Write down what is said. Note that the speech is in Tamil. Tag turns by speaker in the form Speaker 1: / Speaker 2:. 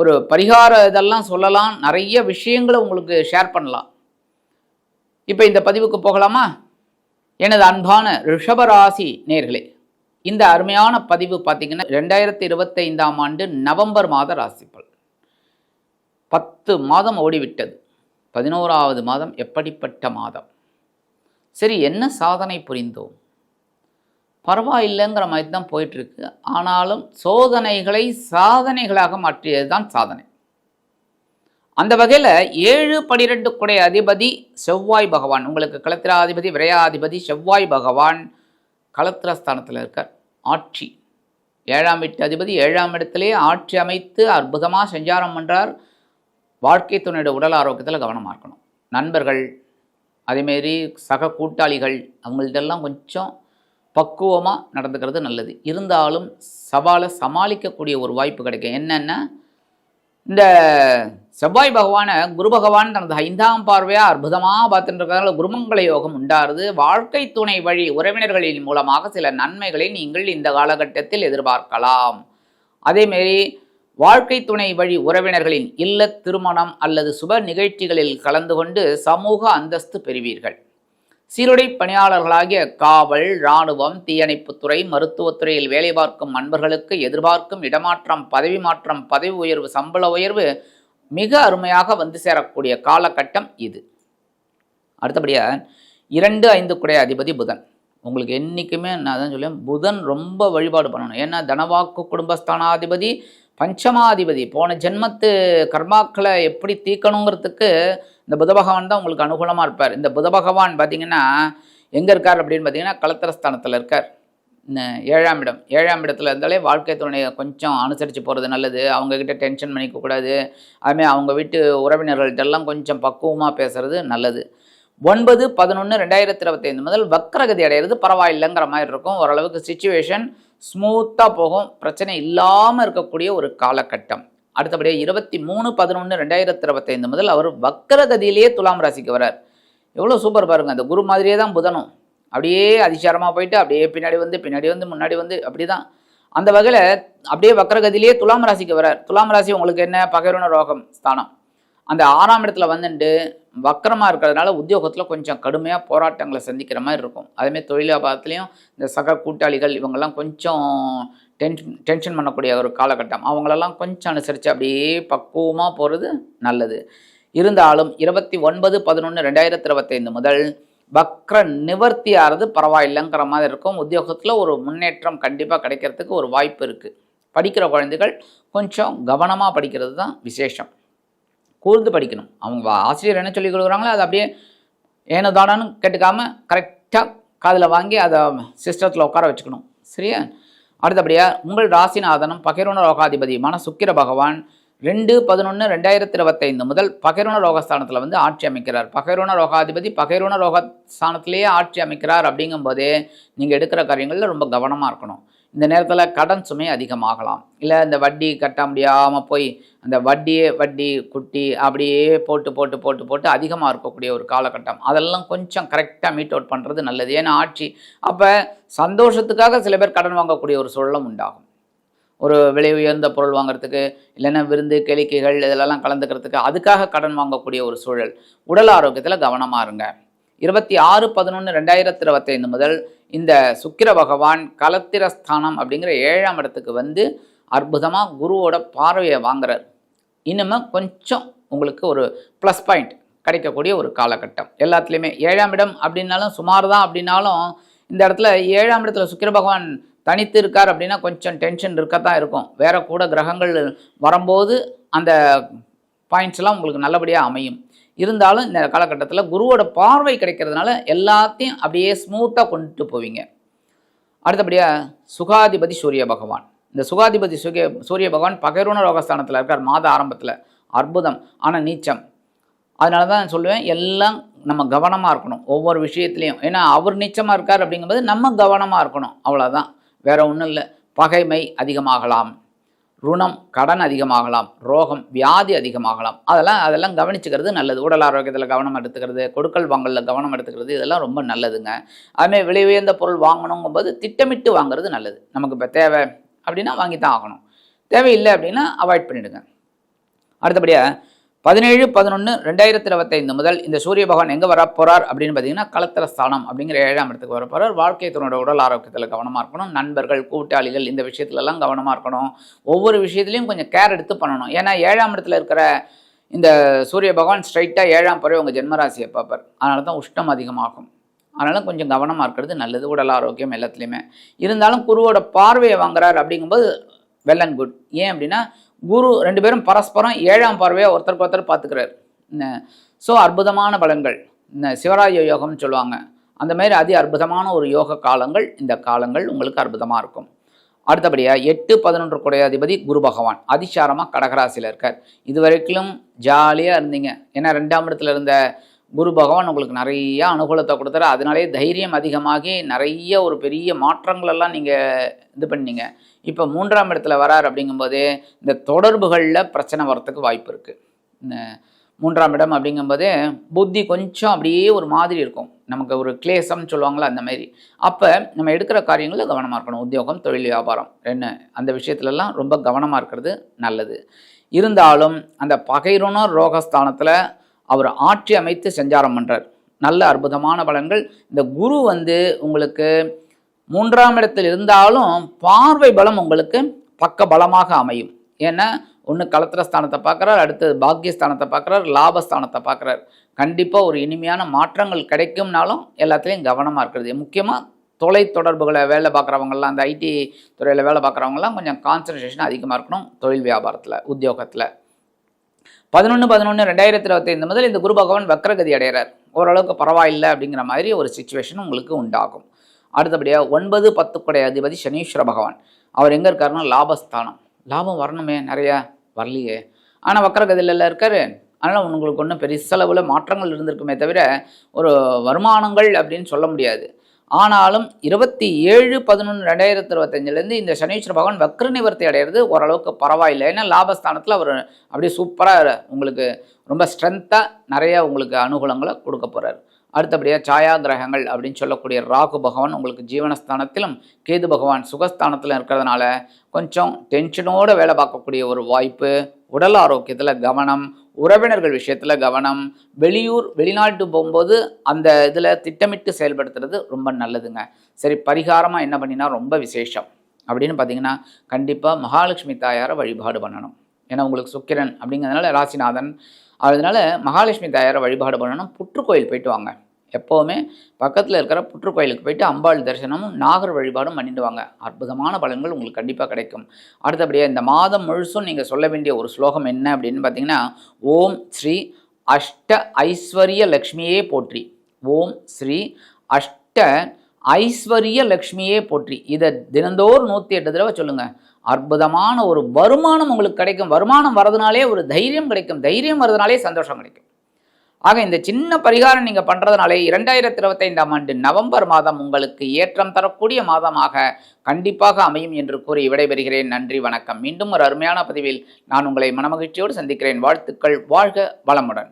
Speaker 1: ஒரு பரிகார இதெல்லாம் சொல்லலாம். நிறைய விஷயங்களை உங்களுக்கு ஷேர் பண்ணலாம். இப்போ இந்த பதிவுக்கு போகலாமா? எனது அன்பான ரிஷபராசி நேர்களே இந்த அருமையான பதிவு பார்த்தீங்கன்னா ரெண்டாயிரத்தி இருபத்தைந்தாம் ஆண்டு நவம்பர் மாத ராசிப்பல் பத்து மாதம் ஓடிவிட்டது. பதினோராவது மாதம் எப்படிப்பட்ட மாதம்? சரி என்ன சாதனை புரிந்தோம்? பரவாயில்லைங்கிற மாதிரி தான் போயிட்டுருக்கு. ஆனாலும் சோதனைகளை சாதனைகளாக மாற்றியது தான் சாதனை. அந்த வகையில் ஏழு பனிரெண்டு குடை அதிபதி செவ்வாய் பகவான் உங்களுக்கு களத்திராதிபதி விரையாதிபதி செவ்வாய் பகவான் களத்திரஸ்தானத்தில் இருக்கார். ஆட்சி. ஏழாம் வீட்டு அதிபதி ஏழாம் இடத்திலே ஆட்சி அமைத்து அற்புதமாக செஞ்சாரம் பண்ணுறார் வாழ்க்கை துணையோட உடல் ஆரோக்கியத்தில் கவனமாக இருக்கணும். நண்பர்கள் அதேமாரி சக கூட்டாளிகள் அவங்கள்ட்டெல்லாம் கொஞ்சம் பக்குவமாக நடந்துக்கிறது நல்லது. இருந்தாலும் சவாலை சமாளிக்கக்கூடிய ஒரு வாய்ப்பு கிடைக்கும். என்னென்னா இந்த செவ்வாய் பகவானை குரு பகவான் தனது ஐந்தாம் பார்வையாக அற்புதமாக பார்த்துட்டு இருக்கிறதால குருமங்கள யோகம் உண்டாருது. வாழ்க்கை துணை வழி உறவினர்களின் மூலமாக சில நன்மைகளை நீங்கள் இந்த காலகட்டத்தில் எதிர்பார்க்கலாம். அதேமாரி வாழ்க்கை துணை வழி உறவினர்களின் இல்ல திருமணம் அல்லது சுப நிகழ்ச்சிகளில் கலந்து கொண்டு சமூக அந்தஸ்து பெறுவீர்கள். சீருடை பணியாளர்களாகிய காவல் இராணுவம் தீயணைப்புத்துறை மருத்துவத்துறையில் வேலை பார்க்கும் நண்பர்களுக்கு எதிர்பார்க்கும் இடமாற்றம் பதவி மாற்றம் பதவி உயர்வு சம்பள உயர்வு மிக அருமையாக வந்து சேரக்கூடிய காலகட்டம் இது. அடுத்தபடியாக இரண்டு ஐந்து குடை அதிபதி புதன். உங்களுக்கு என்றைக்குமே நான் தான் சொல்லுவேன் புதன் ரொம்ப வழிபாடு பண்ணணும். ஏன்னா தனவாக்கு குடும்பஸ்தானாதிபதி பஞ்சமாதிபதி போன ஜென்மத்து கர்மாக்களை எப்படி தீர்க்கணுங்கிறதுக்கு இந்த புத பகவான் தான் உங்களுக்கு அனுகூலமாக இருப்பார். இந்த புத பகவான் பார்த்தீங்கன்னா எங்கே இருக்கார் அப்படின்னு பார்த்தீங்கன்னா கலத்திரஸ்தானத்தில் இருக்கார். ஏழாம் இடம். ஏழாம் இடத்துல இருந்தாலே வாழ்க்கை துணையை கொஞ்சம் அனுசரித்து போகிறது நல்லது. அவங்கக்கிட்ட டென்ஷன் பண்ணிக்க கூடாது. அதுமாதிரி அவங்க வீட்டு உறவினர்கள்ட்டெல்லாம் கொஞ்சம் பக்குவமாக பேசுகிறது நல்லது. ஒன்பது பதினொன்று ரெண்டாயிரத்தி இருபத்தைந்து முதல் வக்கரகதி அடையிறது பரவாயில்லைங்கிற மாதிரி இருக்கும். ஓரளவுக்கு சுச்சுவேஷன் ஸ்மூத்தாக போகும். பிரச்சனை இல்லாமல் இருக்கக்கூடிய ஒரு காலகட்டம். அடுத்தபடியாக இருபத்தி மூணு பதினொன்று ரெண்டாயிரத்தி இருபத்தைந்து முதல் அவர் வக்கரகதியிலேயே துலாம் ராசிக்கு வரார் எவ்வளோ சூப்பர் பாருங்க. அந்த குரு மாதிரியே தான் புதனும். அப்படியே அதிசாரமாக போயிட்டு அப்படியே பின்னாடி வந்து பின்னாடி வந்து முன்னாடி வந்து அப்படி தான் அந்த வகையில் அப்படியே வக்கரகதியிலேயே துலாம் ராசிக்கு வரார் துலாம் ராசி உங்களுக்கு என்ன? பகைருண ரோகம் ஸ்தானம். அந்த ஆறாம் இடத்துல வந்துட்டு வக்கரமாக இருக்கிறதுனால உத்தியோகத்தில் கொஞ்சம் கடுமையாக போராட்டங்களை சந்திக்கிற மாதிரி இருக்கும். அதேமாதிரி தொழிலாபாரத்துலேயும் இந்த சக கூட்டாளிகள் இவங்கெல்லாம் கொஞ்சம் டென்ஷன் டென்ஷன் பண்ணக்கூடிய ஒரு காலகட்டம். அவங்களெல்லாம் கொஞ்சம் அனுசரித்து அப்படியே பக்குவமாக போகிறது நல்லது. இருந்தாலும் இருபத்தி ஒன்பது பதினொன்று ரெண்டாயிரத்தி இருபத்தைந்து முதல் வக்ர நிவர்த்தி ஆகிறது பரவாயில்லைங்கிற மாதிரி இருக்கும். உத்தியோகத்தில் ஒரு முன்னேற்றம் கண்டிப்பாக கிடைக்கிறதுக்கு ஒரு வாய்ப்பு இருக்குது படிக்கிற குழந்தைகள் கொஞ்சம் கவனமாக படிக்கிறது தான் விசேஷம். கூர்ந்து படிக்கணும். அவங்க ஆசிரியர் என்ன சொல்லி கொடுக்குறாங்களோ அதை அப்படியே ஏனோ தானோன்னு கேட்டுக்காம கரெக்டாக காதில் வாங்கி அதை சிஸ்டத்தில் உட்கார வச்சுக்கணும். சரியா? அடுத்தபடியாக உங்கள் ராசிநாதனம் பகிர்வன ரோகாதிபதியுமான சுக்கிர பகவான் ரெண்டு பதினொன்று ரெண்டாயிரத்தி இருபத்தைந்து முதல் பகிர்வன ரோகஸ்தானத்தில் வந்து ஆட்சி அமைக்கிறார். பகைரோன ரோகாதிபதி பகிர்வன ரோகஸ்தானத்திலேயே ஆட்சி அமைக்கிறார் அப்படிங்கும்போதே நீங்கள் எடுக்கிற காரியங்களில் ரொம்ப கவனமாக இருக்கணும். இந்த நேரத்தில் கடன் சுமை அதிகமாகலாம். இல்லை இந்த வட்டி கட்ட முடியாமல் போய் அந்த வட்டியே வட்டி குட்டி அப்படியே போட்டு போட்டு போட்டு போட்டு அதிகமாக இருக்கக்கூடிய ஒரு காலகட்டம். அதெல்லாம் கொஞ்சம் கரெக்டாக மீட் அவுட் பண்ணுறது நல்லது. ஏன்னா ஆட்சி அப்போ சந்தோஷத்துக்காக சில பேர் கடன் வாங்கக்கூடிய ஒரு சூழலும் உண்டாகும். ஒரு விலை உயர்ந்த பொருள் வாங்குறதுக்கு இல்லைன்னா விருந்து கேளிக்கைகள் இதெல்லாம் கலந்துக்கிறதுக்கு அதுக்காக கடன் வாங்கக்கூடிய ஒரு சூழல். உடல் ஆரோக்கியத்தில் கவனமாக இருங்க. இருபத்தி ஆறு பதினொன்று ரெண்டாயிரத்தி இருபத்தைந்து முதல் இந்த சுக்கிர பகவான் கலத்திரஸ்தானம் அப்படிங்கிற ஏழாம் இடத்துக்கு வந்து அற்புதமாக குருவோட பார்வையை வாங்குறார். இன்னுமே கொஞ்சம் உங்களுக்கு ஒரு ப்ளஸ் பாயிண்ட் கிடைக்கக்கூடிய ஒரு காலகட்டம். எல்லாத்துலேயுமே ஏழாம் இடம் அப்படின்னாலும் சுமார் தான் அப்படின்னாலும் இந்த இடத்துல ஏழாம் இடத்துல சுக்கிர பகவான் தனித்து இருக்கார் அப்படின்னா கொஞ்சம் டென்ஷன் இருக்க தான் இருக்கும். வேற கூட கிரகங்கள் வரும்போது அந்த பாயிண்ட்ஸ்லாம் உங்களுக்கு நல்லபடியாக அமையும். இருந்தாலும் இந்த காலகட்டத்தில் குருவோட பார்வை கிடைக்கிறதுனால எல்லாத்தையும் அப்படியே ஸ்மூத்தாக கொண்டுட்டு போவீங்க. அடுத்தபடியாக சுகாதிபதி சூரிய பகவான். இந்த சுகாதிபதி சூரிய சூரிய பகவான் பகைருண ரோகஸ்தானத்தில் இருக்கார் மாத ஆரம்பத்தில். அற்புதம். ஆனால் நீச்சம். அதனால தான் சொல்லுவேன் எல்லாம் நம்ம கவனமாக இருக்கணும். ஒவ்வொரு விஷயத்துலையும். ஏன்னா அவர் நீச்சமாக இருக்கார் அப்படிங்கும்போது நம்ம கவனமாக இருக்கணும். அவ்வளோதான் வேற ஒன்றும் இல்லை. பகைமை அதிகமாகலாம். ருணம் கடன் அதிகமாகலாம் ரோகம் வியாதி அதிகமாகலாம். அதெல்லாம் அதெல்லாம் கவனிச்சுக்கிறது நல்லது. உடல் ஆரோக்கியத்தில் கவனம் எடுத்துக்கிறது கொடுக்கல் வாங்கலில் கவனம் எடுத்துக்கிறது இதெல்லாம் ரொம்ப நல்லதுங்க. அதுமாதிரி விலை உயர்ந்த பொருள் வாங்கணுங்கும்போது திட்டமிட்டு வாங்குறது நல்லது. நமக்கு இப்போ தேவை அப்படின்னா வாங்கி தான் ஆகணும். தேவையில்லை அப்படின்னா அவாய்ட் பண்ணிவிடுங்க அடுத்தபடியாக பதினேழு பதினொன்று ரெண்டாயிரத்தி இருபத்தைந்து முதல் இந்த சூரிய பகவான் எங்கே வர போகிறார் அப்படின்னு பார்த்தீங்கன்னா கலத்திர ஸ்தானம் அப்படிங்கிற ஏழாம் இடத்துக்கு வர போகிறார் வாழ்க்கை உடல் ஆரோக்கியத்தில் கவனமாக இருக்கணும். நண்பர்கள் கூட்டாளிகள் இந்த விஷயத்துலலாம் கவனமாக இருக்கணும். ஒவ்வொரு விஷயத்துலையும் கொஞ்சம் கேர் எடுத்து பண்ணணும். ஏன்னா ஏழாம் இடத்துல இருக்கிற இந்த சூரிய பகவான் ஸ்ட்ரைட்டாக ஏழாம் பறவை உங்கள் ஜென்மராசியை பார்ப்பார். அதனால தான் உஷ்டம் அதிகமாகும். அதனால கொஞ்சம் கவனமாக இருக்கிறது நல்லது. உடல் ஆரோக்கியம் எல்லாத்துலேயுமே. இருந்தாலும் குருவோட பார்வையை வாங்குறார் அப்படிங்கும்போது வெல் அண்ட் குட் ஏன் அப்படின்னா குரு ரெண்டு பேரும் பரஸ்பரம் ஏழாம் பார்வையை ஒருத்தருக்கு ஒருத்தர் பார்த்துக்கிறார். ஸோ அற்புதமான பலன்கள். இந்த சிவராஜ யோகம்னு சொல்லுவாங்க. அந்த மாதிரி அதி அற்புதமான ஒரு யோக காலங்கள் இந்த காலங்கள் உங்களுக்கு அற்புதமாக இருக்கும். அடுத்தபடியாக எட்டு பதினொன்று குடையாதிபதி குரு பகவான். அதிசாரமாக கடகராசியில் இருக்கார். இது வரைக்கும் ஜாலியாக இருந்தீங்க. ஏன்னா ரெண்டாம் இடத்துல இருந்த குரு பகவான் உங்களுக்கு நிறைய அனுகூலத்தை கொடுத்தாரு. அதனாலே தைரியம் அதிகமாகி நிறைய ஒரு பெரிய மாற்றங்களெல்லாம் நீங்கள் இது பண்ணீங்க. இப்போ மூன்றாம் இடத்துல வரார் அப்படிங்கும்போது இந்த தொடர்புகளில் பிரச்சனை வரத்துக்கு வாய்ப்பு இருக்குது இந்த மூன்றாம் இடம் அப்படிங்கும்போது புத்தி கொஞ்சம் அப்படியே ஒரு மாதிரி இருக்கும். நமக்கு ஒரு கிளேசம்னு சொல்லுவாங்களா அந்த மாதிரி. அப்போ நம்ம எடுக்கிற காரியங்களில் கவனமாக இருக்கணும். உத்தியோகம் தொழில் வியாபாரம் என்ன அந்த விஷயத்துலலாம் ரொம்ப கவனமாக இருக்கிறது நல்லது. இருந்தாலும் அந்த பகைருண ரோகஸ்தானத்தில் அவர் ஆட்சி அமைத்து சஞ்சாரம் பண்ணுறார் நல்ல அற்புதமான பலன்கள். இந்த குரு வந்து உங்களுக்கு மூன்றாம் இடத்தில் இருந்தாலும் பார்வை பலம் உங்களுக்கு பக்க பலமாக அமையும். ஏன்னா ஒன்று கலத்திரஸ்தானத்தை பார்க்குறார் அடுத்தது பாக்கியஸ்தானத்தை பார்க்குறார் லாபஸ்தானத்தை பார்க்குறார். கண்டிப்பாக ஒரு இனிமையான மாற்றங்கள் கிடைக்கும்னாலும் எல்லாத்துலேயும் கவனமாக இருக்கிறது. முக்கியமாக தொலை தொடர்புகளை வேலை பார்க்குறவங்கலாம் அந்த ஐடி துறையில் வேலை பார்க்குறவங்கலாம் கொஞ்சம் கான்சன்ட்ரேஷன் அதிகமாக இருக்கணும் தொழில் வியாபாரத்தில் உத்தியோகத்தில். பதினொன்று பதினொன்று ரெண்டாயிரத்தி இருபத்தைந்து முதல் இந்த குரு பகவான் வக்ரகதி அடைகிறார். ஓரளவுக்கு பரவாயில்லை அப்படிங்கிற மாதிரி ஒரு சுச்சுவேஷன் உங்களுக்கு உண்டாகும். அடுத்தபடியாக ஒன்பது பத்துக்குடைய அதிபதி சனீஸ்வர பகவான். அவர் எங்கே இருக்காருன்னா லாபஸ்தானம். லாபம் வரணுமே நிறையா வரலையே. ஆனால் வக்ரகதியில் இருக்கார். அதனால் உங்களுக்கு ஒன்றும் பெருசளவில் மாற்றங்கள் இருந்திருக்குமே தவிர ஒரு வருமானங்கள் அப்படின்னு சொல்ல முடியாது. ஆனாலும் இருபத்தி ஏழு பதினொன்று ரெண்டாயிரத்தி இருபத்தஞ்சிலேருந்து இந்த சனீஸ்வர பகவான் வக்ர நிவர்த்தி அடைகிறது ஓரளவுக்கு பரவாயில்லை. ஏன்னா லாபஸ்தானத்தில் அவர் அப்படியே சூப்பராக உங்களுக்கு ரொம்ப ஸ்ட்ரென்த்தாக நிறைய உங்களுக்கு அனுகூலங்களை கொடுக்க போகிறார் அடுத்தபடியாக சாயா கிரகங்கள் அப்படின்னு சொல்லக்கூடிய ராகு பகவான் உங்களுக்கு ஜீவனஸ்தானத்திலும் கேது பகவான் சுகஸ்தானத்திலும் இருக்கிறதுனால கொஞ்சம் டென்ஷனோடு வேலை பார்க்கக்கூடிய ஒரு வாய்ப்பு உடல் ஆரோக்கியத்தில் கவனம் உறவினர்கள் விஷயத்தில் கவனம் வெளியூர் வெளிநாட்டு போகும்போது அந்த இதில் திட்டமிட்டு செயல்படுத்துறது ரொம்ப நல்லதுங்க. சரி பரிகாரமாக என்ன பண்ணினா ரொம்ப விசேஷம். அப்படின்னு பார்த்தீங்கன்னா கண்டிப்பாக மகாலட்சுமி தாயாரை வழிபாடு பண்ணணும். ஏன்னா உங்களுக்கு சுக்கிரன் அப்படிங்கிறதுனால ராசிநாதன். அதனால மகாலட்சுமி தாயாரை வழிபாடு பண்ணணும். புற்றுக்கோயில் போயிட்டு வாங்க. எப்போவுமே பக்கத்தில் இருக்கிற புற்றுக்கோயிலுக்கு போயிட்டு அம்பாள் தரிசனமும் நாகர் வழிபாடும் பண்ணிடுவாங்க. அற்புதமான பலன்கள் உங்களுக்கு கண்டிப்பாக கிடைக்கும். அடுத்தபடியாக இந்த மாதம் முழுசும் நீங்கள் சொல்ல வேண்டிய ஒரு ஸ்லோகம் என்ன அப்படின்னு பார்த்தீங்கன்னா ஓம் ஸ்ரீ அஷ்ட ஐஸ்வர்ய லக்ஷ்மியே போற்றி. ஓம் ஸ்ரீ அஷ்ட ஐஸ்வர்ய லக்ஷ்மியே போற்றி. இதை தினந்தோறும் நூற்றி எட்டு தடவை சொல்லுங்கள் அற்புதமான ஒரு வருமானம் உங்களுக்கு கிடைக்கும். வருமானம் வரதுனாலே ஒரு தைரியம் கிடைக்கும். தைரியம் வரதுனாலே சந்தோஷம் கிடைக்கும். ஆக இந்த சின்ன பரிகாரம் நீங்கள் பண்ணுறதுனாலே இரண்டாயிரத்தி இருபத்தைந்தாம் ஆண்டு நவம்பர் மாதம் உங்களுக்கு ஏற்றம் தரக்கூடிய மாதமாக கண்டிப்பாக அமையும் என்று கூறி விடைபெறுகிறேன். நன்றி வணக்கம். மீண்டும் ஒரு அருமையான பதிவில் நான் உங்களை மனமகிழ்ச்சியோடு சந்திக்கிறேன். வாழ்த்துக்கள். வாழ்க வளமுடன்.